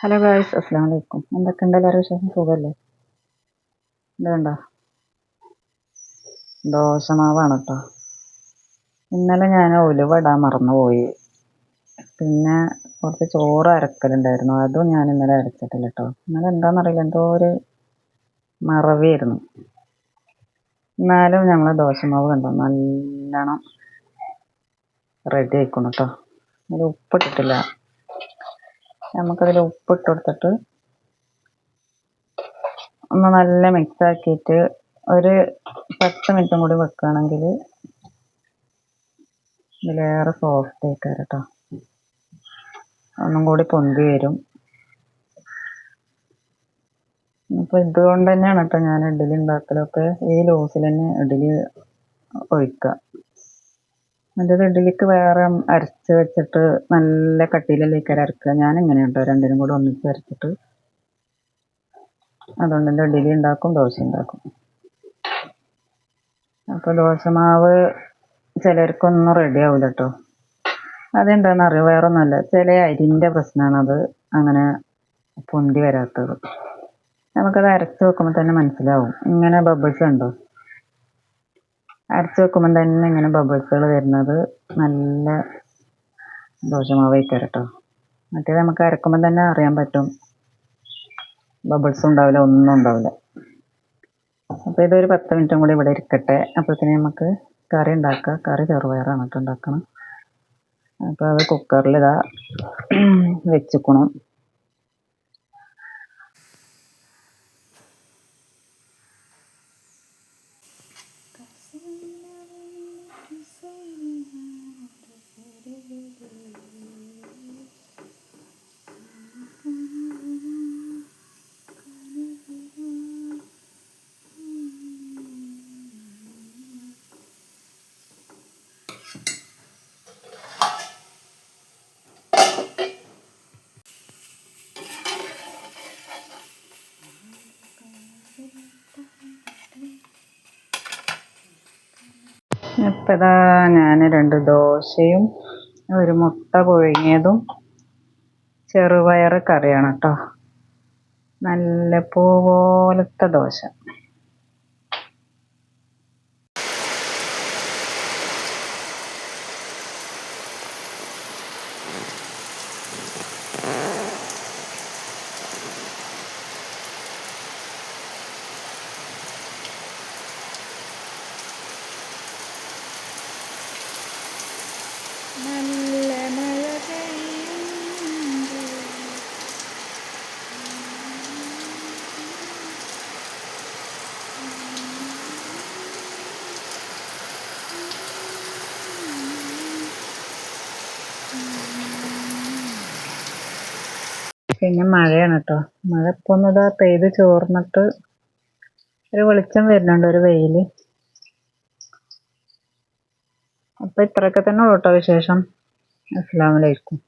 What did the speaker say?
Hello guys അസ്സാം വലൈക്കും എന്തൊക്കെ ഉണ്ട് എല്ലാവരും വിശേഷം? സുഖമല്ലേ ഇത് കണ്ടോ ദോശമാവാണ് കേട്ടോ ഇന്നലെ ഞാൻ ഉലുവ ഇടാൻ മറന്നുപോയി. പിന്നെ കുറച്ച് ചോറ് അരക്കലുണ്ടായിരുന്നു. അതും ഞാൻ ഇന്നലെ അരച്ചിട്ടില്ല കേട്ടോ ഇന്നലെ എന്താണെന്നറിയില്ല എന്തോ ഒരു മറവിയായിരുന്നു. എന്നാലും ഞങ്ങൾ ദോശമാവ് കണ്ടോ. നല്ലോണം റെഡി ആയിക്കണം കേട്ടോ അതിൽ ഉപ്പിട്ടിട്ടില്ല. നമുക്കതിൽ ഉപ്പിട്ട് കൊടുത്തിട്ട് ഒന്ന് നല്ല മിക്സ് ആക്കിയിട്ട് ഒരു പത്ത് മിനിറ്റും കൂടി വെക്കുകയാണെങ്കിൽ ഇതിലേറെ സോഫ്റ്റ് ആയിക്കാരം കേട്ടോ ഒന്നും കൂടി പൊന്തി വരും. അപ്പോൾ ഇതുകൊണ്ട് തന്നെയാണ് കേട്ടോ ഞാൻ ഇഡ്ഡലി ഉണ്ടാക്കലൊക്കെ ഈ ലൂസിൽ തന്നെ ഇഡ്ഡലി ഒഴിക്കുക. മറ്റേത് ഇടയിലേക്ക് വേറെ അരച്ച് വെച്ചിട്ട് നല്ല കട്ടിയിലല്ലേക്കാരം അരക്കുക. ഞാൻ ഇങ്ങനെയാണ് കേട്ടോ രണ്ടിനും കൂടെ ഒന്നിച്ച് അരച്ചിട്ട്? അതുകൊണ്ട് എന്റെ ഇഡലി ഉണ്ടാക്കും ദോശ ഉണ്ടാക്കും. അപ്പോൾ ദോശമാവ് ചിലർക്കൊന്നും റെഡി ആവില്ല കേട്ടോ അതെന്താണെന്ന് അറിയാം? വേറെ ഒന്നുമല്ല ചില അരിന്റെ പ്രശ്നമാണത് അങ്ങനെ പൊന്തി വരാത്തത്. നമുക്കത് അരച്ച് വെക്കുമ്പോൾ തന്നെ മനസ്സിലാവും. ഇങ്ങനെ ബബിൾസ് ഉണ്ടോ? അരച്ച് വെക്കുമ്പോൾ തന്നെ ഇങ്ങനെ ബബിൾസുകൾ വരുന്നത് നല്ല ദോഷമാവായിരിക്കും കേട്ടോ മറ്റേത് നമുക്ക് അരക്കുമ്പോൾ തന്നെ അറിയാൻ പറ്റും. ബബിൾസ് ഉണ്ടാവില്ല ഒന്നും ഉണ്ടാവില്ല. അപ്പോൾ ഇതൊരു പത്ത് മിനിറ്റും കൂടി ഇവിടെ ഇരിക്കട്ടെ. അപ്പോഴത്തേന് നമുക്ക് കറി ഉണ്ടാക്കുക കറി ചെറുപയറാണ് കേട്ടോ ഉണ്ടാക്കണം. അപ്പോൾ അത് കുക്കറിൽ ഇതാ വെച്ചിക്കണം ഇപ്പം ഇതാ ഞാൻ രണ്ട് ദോശയും ഒരു മുട്ട പുഴുങ്ങിയതും ചെറുപയർ കറിയാണ് കേട്ടോ നല്ല പൂ പോലത്തെ ദോശ. പിന്നെ മഴയാണ് കേട്ടോ മഴ ഇപ്പൊ ഒന്ന് ഇതാ പെയ്ത് ചോർന്നിട്ട് ഒരു വെളിച്ചം വരുന്നുണ്ട് ഒരു വെയിൽ അപ്പോൾ ഇത്രയൊക്കെ തന്നെ കേട്ടോ വിശേഷം. അസ്സലാമു അലൈക്കും.